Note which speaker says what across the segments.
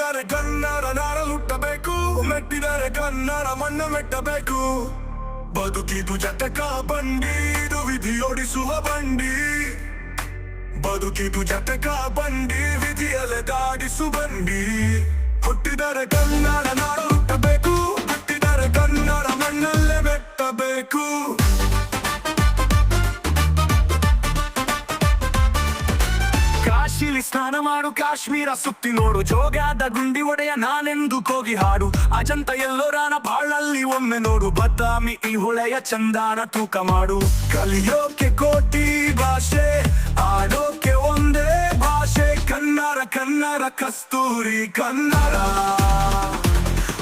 Speaker 1: ಹುಟ್ಟಿದರೆ ಕನ್ನಡ ನಾರಲುಟ್ಟಬೇಕು ಮೆಟ್ಟಿದರೆ ಕನ್ನಡ ಮಣ್ಣ ಮೆಟ್ಟಬೇಕು. ಬದುಕಿದು ಜತಕ ಬಂಡಿ, ಇದು ವಿಧಿಯೊಡಿಸುವ ಬಂಡಿ. ಬದುಕಿದು ಜತಕ ಬಂಡಿ ವಿಧಿಯಲೆ ದಾಡಿಸು ಬಂಡಿ. ಹುಟ್ಟಿದರೆ ಕನ್ನಡ ನಾಡಲುಟ್ಟಬೇಕು ಹುಟ್ಟಿದರೆ ಕನ್ನಡ ಮಣ್ಣಲ್ಲೇ ಮೆಟ್ಟಬೇಕು. ಕಾಶಿಲಿ ಸ್ನಾನ ಮಾಡು, ಕಾಶ್ಮೀರ ಸುತ್ತಿ ನೋಡು. ಜೋಗಾದ ಗುಂಡಿ ಒಡೆಯ ನಾನೆಂದು ಕೋಗಿ ಹಾಡು. ಅಜಂತ ಎಲ್ಲೋರಾನ ಬಾಳಲ್ಲಿ ಒಮ್ಮೆ ನೋಡು. ಬದಾಮಿ ಈ ಹೊಳೆಯ ಚಂದಾನ ತೂಕ ಮಾಡು. ಕಲಿಯೋಕೆ ಕೋಟಿ ಭಾಷೆ, ಆಡೋಕೆ ಒಂದೇ ಭಾಷೆ. ಕನ್ನಡ ಕನ್ನಡ ಕಸ್ತೂರಿ ಕನ್ನಡ.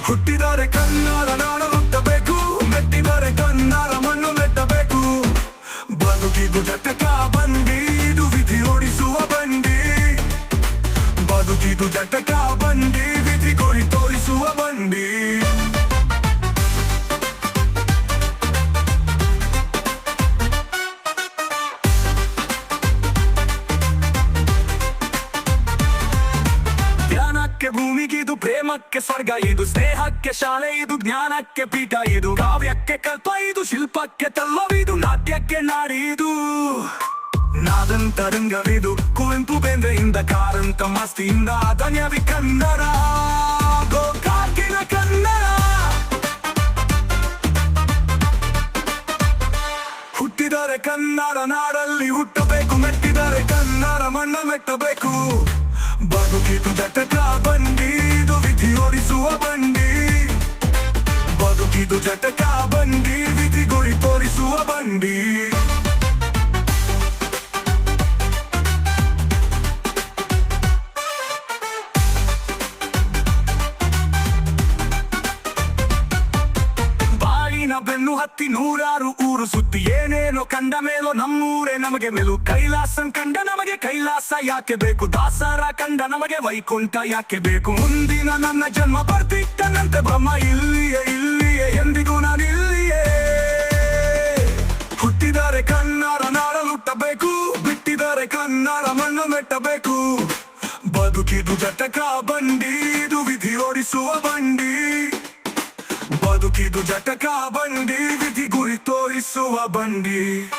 Speaker 1: ಹುಟ್ಟಿದರೆ ಕನ್ನಡ ನಾಡು ಹುಟ್ಟಬೇಕು ಮೆಟ್ಟಿದರೆ ಕನ್ನಡ ಮಣ್ಣು ಮೆಟ್ಟಬೇಕು. ಬದುಕಿದು ಜಟಕ ಜಟಕ ಬಂಡಿ, ವಿಧಿ ಗುರಿ ತೋರಿಸುವ ಬಂಡಿ. ಧ್ಯಾನಕ್ಕೆ ಭೂಮಿಗಿದು ಪ್ರೇಮಕ್ಕೆ ಸ್ವರ್ಗ, ಇದು ಸ್ನೇಹಕ್ಕೆ ಶಾಲೆ, ಇದು ಜ್ಞಾನಕ್ಕೆ ಪೀಠ, ಇದು ಕಾವ್ಯಕ್ಕೆ ಕಲ್ಪ, ಇದು ಶಿಲ್ಪಕ್ಕೆ ತಲ್ಲವಿದು ನಾಟ್ಯಕ್ಕೆ ನಾಡಿದು. ನಾದಂತ ತರಂಗವಿದು ಕುವೆಂಪು ಬೇಂದ್ರೆಯಿಂದ ಕಾರಂತ ಮಸ್ತಿಯಿಂದ ಧನ್ಯವಿ ಕನ್ನಡ. ಗೋಕಾಕಿನ ಕನ್ನಡ. ಹುಟ್ಟಿದರೆ ಕನ್ನಡ ನಾಡಲ್ಲಿ ಹುಟ್ಟಬೇಕು, ಮೆಟ್ಟಿದರೆ ಕನ್ನಡ ಮಣ್ಣ ಮೆಟ್ಟಬೇಕು. ಬದುಕಿದು ಜಟಕ ಬಂಡಿ ಇದು ವಿಧಿ ಓಡಿಸುವ ಬಂಡಿ. ಬದುಕಿದು ಜಟಕ ಬಂಡಿ ವಿಧಿ ಗುರಿ ತೋರಿಸುವ ಬಂಡಿ. ಬಾಳಿನ ಬೆನ್ನು ಹತ್ತಿ ನೂರಾರು ಊರು ಸುತ್ತಿ ಏನೇನೋ ಕಂಡ ಮೇಲೋ ನಮ್ಮೂರೇ ನಮಗೆ ಮೇಲು. ಕೈಲಾಸನ್ ಕಂಡ ನಮಗೆ ಕೈಲಾಸ ಯಾಕೆ ಬೇಕು? ದಾಸರ ಕಂಡ ನಮಗೆ ವೈಕುಂಠ ಯಾಕೆ ಬೇಕು? ಮುಂದಿನ ನನ್ನ ಜನ್ಮ ಬರ್ತಿಟ್ಟನಂತೆ ಬ್ರಹ್ಮ ಇಲ್ಲಿಯೇ ಇಲ್ಲಿಯೇ, ಎಂದಿಗೂ ನಾನು ಇಲ್ಲಿಯೇ. ಹುಟ್ಟಿದರೆ ಕನ್ನಡ ನಾಡಲುಟ್ಟಬೇಕು ಬಿಟ್ಟಿದರೆ ಕನ್ನಡ ಮಣ್ಣು ಮೆಟ್ಟಬೇಕು. ಬದುಕಿದು ಘಟಕ ಬಂಡಿ, ಇದು ವಿಧಿ ಓಡಿಸುವ ಬಂಡಿ. ಬದುಕಿದು ಜಟಕ ಬಂಡಿ ವಿಧಿ ಗುರಿ ತೋರಿಸುವ ಬಂಡಿ.